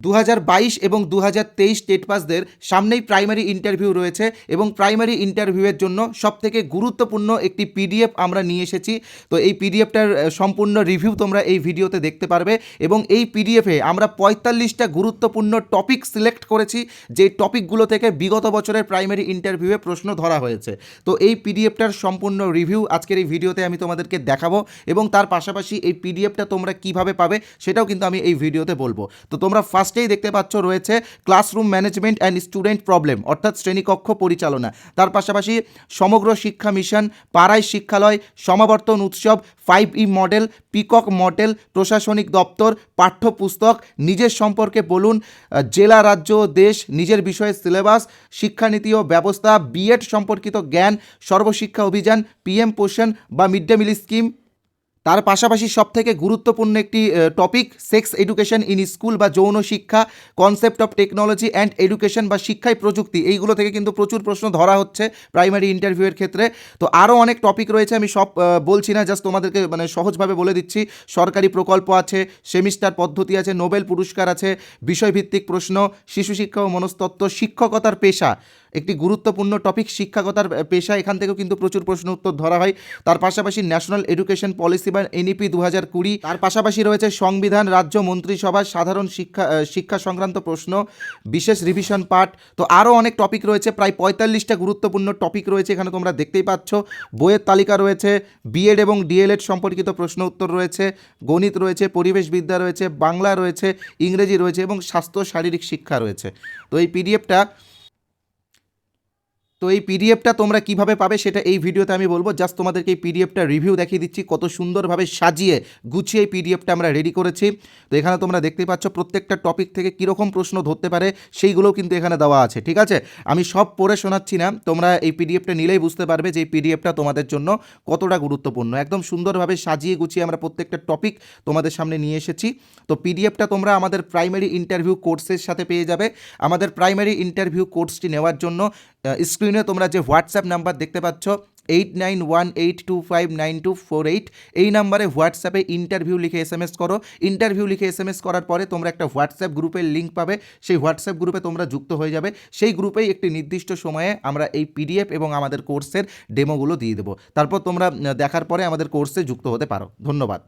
দু হাজার বাইশ এবং দু টেট পাসদের সামনেই প্রাইমারি ইন্টারভিউ রয়েছে এবং প্রাইমারি ইন্টারভিউয়ের জন্য সবথেকে গুরুত্বপূর্ণ একটি পিডিএফ আমরা নিয়ে এসেছি। তো এই পিডিএফটার সম্পূর্ণ রিভিউ তোমরা এই ভিডিওতে দেখতে পারবে এবং এই পিডিএফে আমরা পঁয়তাল্লিশটা গুরুত্বপূর্ণ টপিক সিলেক্ট করেছি, যে টপিকগুলো থেকে বিগত বছরের প্রাইমারি ইন্টারভিউয়ে প্রশ্ন ধরা হয়েছে। তো এই পিডিএফটার সম্পূর্ণ রিভিউ আজকের এই ভিডিওতে আমি তোমাদেরকে দেখাবো এবং তার পাশাপাশি এই পিডিএফটা তোমরা কীভাবে পাবে সেটাও কিন্তু আমি এই ভিডিওতে বলব। তো তোমরা ফার্স্টেই দেখতে পাচ্ছ রয়েছে classroom management and student problem অর্থাৎ শ্রেণীকক্ষ পরিচালনা। তার পাশাপাশি সমগ্র শিক্ষা মিশন পাড়ায় শিক্ষালয়, সমাবর্তন উৎসব five E model peacock model প্রশাসনিক দপ্তর, পাঠ্যপুস্তক, নিজের সম্পর্কে বলুন জেলা, রাজ্য, দেশ, নিজের বিষয়ে সিলেবাস শিক্ষানীতি ও ব্যবস্থা বিএড সম্পর্কিত জ্ঞান, সর্বশিক্ষা অভিযান পিএম পোষণ বা মিড ডে মিল স্কিম তার পাশাপাশি সবথেকে গুরুত্বপূর্ণ একটি topic sex education in school বা যৌন শিক্ষা concept of technology and education বা শিক্ষায় প্রযুক্তি। এইগুলো থেকে কিন্তু প্রচুর প্রশ্ন ধরা হচ্ছে প্রাইমারি ইন্টারভিউয়ের ক্ষেত্রে। তো আরও অনেক টপিক রয়েছে, আমি সব বলছি না জাস্ট তোমাদেরকে মানে সহজভাবে বলে দিচ্ছি। সরকারি প্রকল্প আছে সেমিস্টার পদ্ধতি আছে, নোবেল পুরস্কার আছে, বিষয়ভিত্তিক প্রশ্ন, শিশু শিক্ষা ও মনস্তত্ত্ব, শিক্ষকতার পেশা। একটি গুরুত্বপূর্ণ টপিক শিক্ষকতার আহ, পেশা এখান থেকেও কিন্তু প্রচুর প্রশ্ন উত্তর ধরা হয়। তার পাশাপাশি ন্যাশনাল এডুকেশন পলিসি বা এনইপি দু হাজার কুড়ি তার পাশাপাশি রয়েছে সংবিধান রাজ্য মন্ত্রিসভার সাধারণ শিক্ষা শিক্ষা সংক্রান্ত প্রশ্ন বিশেষ রিভিশন পার্ট তো আরও অনেক টপিক রয়েছে প্রায় পঁয়তাল্লিশটা গুরুত্বপূর্ণ টপিক রয়েছে এখানে তোমরা দেখতেই পাচ্ছ। বইয়ের তালিকা রয়েছে বিএড এবং ডিএলএড সম্পর্কিত প্রশ্ন উত্তর রয়েছে গণিত রয়েছে পরিবেশবিদ্যা রয়েছে বাংলা রয়েছে ইংরেজি রয়েছে এবং স্বাস্থ্য শারীরিক শিক্ষা রয়েছে। তো এই পিডিএফটা তো এই পিডিএফটা তোমরা কীভাবে পাবে সেটা এই ভিডিওতে আমি বলব। জাস্ট তোমাদেরকে এই পিডিএফটা রিভিউ দেখিয়ে দিচ্ছি, কত সুন্দরভাবে সাজিয়ে, গুছিয়ে এই পিডিএফটা আমরা রেডি করেছি। তো এখানে তোমরা দেখতে পাচ্ছ, প্রত্যেকটা টপিক থেকে কীরকম প্রশ্ন ধরতে পারে, সেইগুলোও কিন্তু এখানে দেওয়া আছে, ঠিক আছে? আমি সব পড়ে শোনাচ্ছি না, তোমরা এই পিডিএফটা নিলেই বুঝতে পারবে যে এই পিডিএফটা তোমাদের জন্য কতটা গুরুত্বপূর্ণ। একদম সুন্দরভাবে সাজিয়ে গুছিয়ে আমরা প্রত্যেকটা টপিক তোমাদের সামনে নিয়ে এসেছি। তো পিডিএফটা তোমরা আমাদের প্রাইমারি ইন্টারভিউ কোর্সের সাথে পেয়ে যাবে। আমাদের প্রাইমারি ইন্টারভিউ কোর্সটি নেওয়ার জন্য স্ক্রিনে তোমরা যে হোয়াটসঅ্যাপ নাম্বার দেখতে পাচ্ছ eight nine one eight two five nine two four eight এই নাম্বারে হোয়াটসঅ্যাপে ইন্টারভিউ লিখে এস এম এস করো। ইন্টারভিউ লিখে এস এম এস করার পরে তোমরা একটা হোয়াটসঅ্যাপ গ্রুপের লিঙ্ক পাবে। সেই হোয়াটসঅ্যাপ গ্রুপে তোমরা যুক্ত হয়ে যাবে। সেই গ্রুপেই একটি নির্দিষ্ট সময়ে আমরা এই পিডিএফ এবং আমাদের কোর্সের ডেমোগুলো দিয়ে দেবো। তারপর তোমরা দেখার পরে আমাদের কোর্সে যুক্ত হতে পারো। ধন্যবাদ।